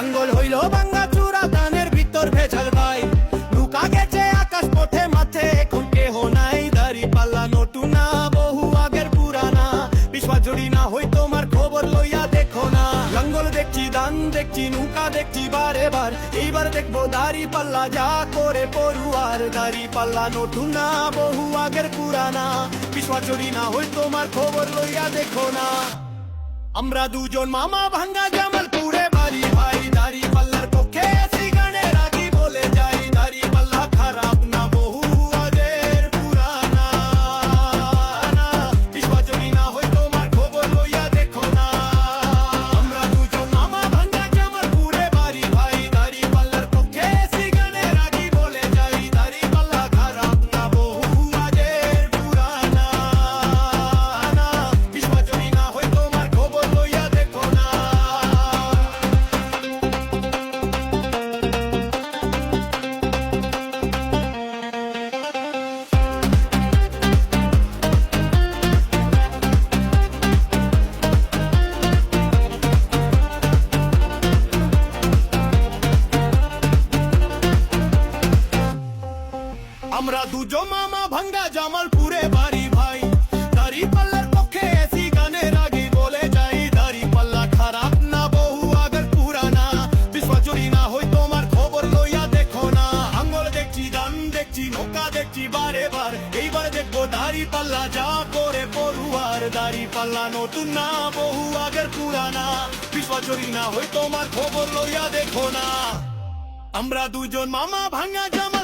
জঙ্গল হইল বাঙ্গা চূড়া দানের ভিতর ভেজাল ভাই। লুকা গেছে আকাশ পথে এখন কেহ নাই দাড়ি পাল্লা না, বহু আগের পুরানা। বিশ্বাস জড়ি না হই তোমার খবর লইয়া দেখো না। জঙ্গল দেখছি, দান দেখছি, নৌকা দেখছি বারে বার। এইবার দেখব দাড়ি পাল্লা যা করে পড়ুয়ার। দাড়ি পাল্লা, নটু না, বহু আগের পুরানা। বিশ্বাস জড়ি না হই তোমার খবর লইয়া দেখো না। আমরা দুজন মামা ভাঙ্গা জামা আমরা দুজন মামা ভাঙ্গা জামালপুরে বাড়ি ভাই। দাড়ি পাল্লার পক্ষে এসি গানের আগে বলে যাই। দাড়ি পাল্লা খারাপ না, বহু আগের পুরানা। বিশ্বজুড়ি না হই তোমার খবর লইয়া দেখো না। আঙ্গল দেখছি, দান দেখছি, নৌকা দেখছি বারে বার। এইবার দেখব দাড়ি পাল্লা যা করে পড়ুয়ার। দাড়ি পাল্লা নতুন না, বহু আগের পুরানা। বিশ্বজুড়ি না হই তোমার খবর লইয়া দেখো না। আমরা দুজন মামা ভাঙ্গা জামা